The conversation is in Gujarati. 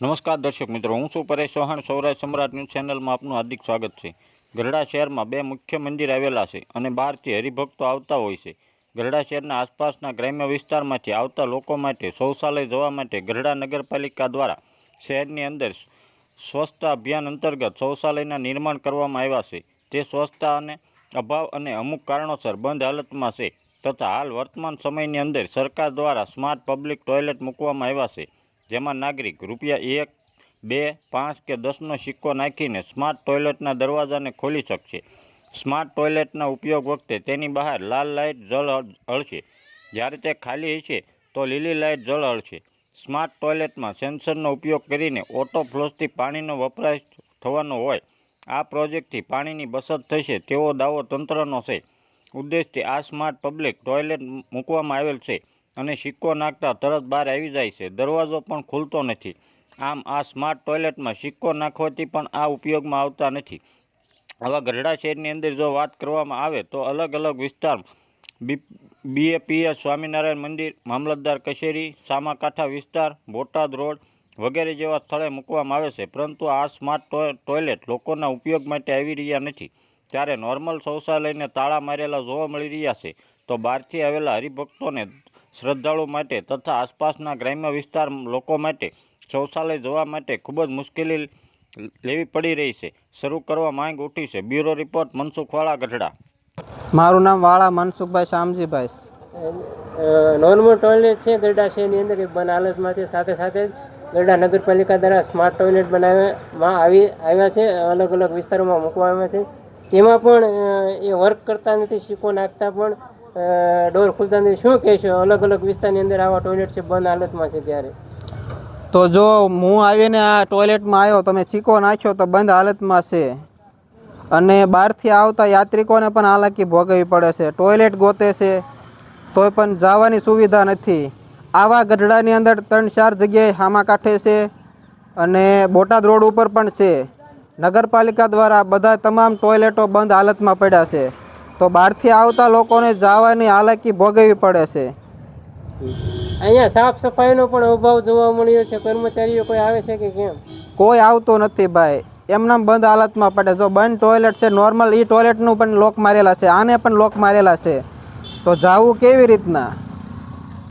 નમસ્કાર દર્શક મિત્રો, હું છું પરેશ ચૌહાણ. સૌરાષ્ટ્ર સમ્રાટ ન્યૂઝ ચેનલમાં આપનું હાર્દિક સ્વાગત છે. ગરડા શહેરમાં બે મુખ્ય મંદિર આવેલા છે અને બહારથી હરિભક્તો આવતા હોય છે. ગરડા શહેરના આસપાસના ગ્રામ્ય વિસ્તારમાંથી આવતા લોકો માટે, શૌચાલય જવા માટે ગરડા નગરપાલિકા દ્વારા શહેરની અંદર સ્વચ્છતા અભિયાન અંતર્ગત શૌચાલયના નિર્માણ કરવામાં આવ્યા છે. તે સ્વચ્છતા અને અભાવ અને અમુક કારણોસર બંધ હાલતમાં છે તથા હાલ વર્તમાન સમયની અંદર સરકાર દ્વારા સ્માર્ટ પબ્લિક ટોયલેટ મૂકવામાં આવ્યા છે. જેમાં નાગરિક રૂપિયા એક, બે, પાંચ કે દસનો સિક્કો નાખીને સ્માર્ટ ટોયલેટના દરવાજાને ખોલી શકશે. સ્માર્ટ ટોયલેટના ઉપયોગ વખતે તેની બહાર લાલ લાઇટ જળ હળ- હળશે. જ્યારે તે ખાલી હશે, તો લીલી લાઇટ જળ હળશે. સ્માર્ટ ટોયલેટમાં સેન્સરનો ઉપયોગ કરીને ઓટો ફ્લોસથી પાણીનો વપરાશ થવાનો હોય. આ પ્રોજેક્ટથી પાણીની બચત થશે તેવો દાવો તંત્રનો છે. ઉદ્દેશથી આ સ્માર્ટ પબ્લિક ટોયલેટ મૂકવામાં આવેલ છે. અને સિક્કો નાખતા તરત બહાર આવી જાય છે. દરવાજો પણ ખુલતો નથી. આમ આ સ્માર્ટ ટોયલેટમાં સિક્કો નાખવાથી પણ આ ઉપયોગમાં આવતા નથી. આવા ગઢડા શહેરની અંદર જો વાત કરવામાં આવે તો અલગ અલગ વિસ્તાર બી, બીએપીએસ સ્વામિનારાયણ મંદિર, મામલતદાર કચેરી, સામાકાંઠા વિસ્તાર, બોટાદ રોડ વગેરે જેવા સ્થળે મૂકવામાં આવે છે. પરંતુ આ સ્માર્ટ ટોય, ટોયલેટ લોકોના ઉપયોગ માટે આવી રહ્યા નથી. ત્યારે નોર્મલ શૌચાલયને તાળા મારેલા જોવા મળી રહ્યા છે. તો બહારથી આવેલા હરિભક્તોને શ્રદ્ધાળુ માટે તથા આસપાસના ગ્રામ્ય વિસ્તાર લોકો માટે શૌચાલય જવા માટે ખૂબ જ મુશ્કેલી લેવી પડી રહી છે. શરૂ કરવા માંગ ઉઠી છે. Bureau report Mansukhwala Gadhada. મારું નામ વાળા મનસુખભાઈ શામજીભાઈ. નોર્મલ ટોયલેટ છે ગરડા શહેરની અંદર બન હાલતમાં છે. સાથે સાથે ગરડા નગરપાલિકા દ્વારા સ્માર્ટ ટોયલેટ બનાવવામાં આવી આવ્યા છે. અલગ અલગ વિસ્તારોમાં મૂકવામાં આવ્યા છે. તેમાં પણ એ વર્ક કરતા નથી સિક્કો નાખતા પણ ડોર ખુલતા અંદર શું કહેશો? અલગ અલગ વિસ્તારની અંદર આવા ટોયલેટ છે, બંધ હાલતમાં છે ત્યારે. તો જો હું આવીને આ ટોયલેટમાં આવ્યો, તમે ચીકો નાખ્યો, તો બંધ હાલતમાં છે. અને બહારથી આવતા યાત્રિકોને પણ હાલાકી ભોગવવી પડે છે. ટોયલેટ ગોતે છે, તોય પણ જવાની સુવિધા નથી. આવા ગઢડાની અંદર ત્રણ ચાર જગ્યાએ હામા કાંઠે છે અને બોટાદ રોડ ઉપર પણ છે. નગરપાલિકા દ્વારા બધા તમામ ટોયલેટો બંધ હાલતમાં પડ્યા છે. તો બહારથી આવતા લોકોને જવાની હાલાકી ભોગવવી પડે છે. અહીંયા સાફ સફાઈનો પણ અભાવ જોવા મળ્યો છે. કર્મચારીઓ કોઈ આવે છે કે કેમ? કોઈ આવતું નથી ભાઈ. એમનામ બંધ હાલતમાં પડે. જો બંધ ટોયલેટ છે નોર્મલ એ ટોયલેટનું પણ લોક મારેલા છે. આને પણ લોક મારેલા છે. તો જાવું કેવી રીતના?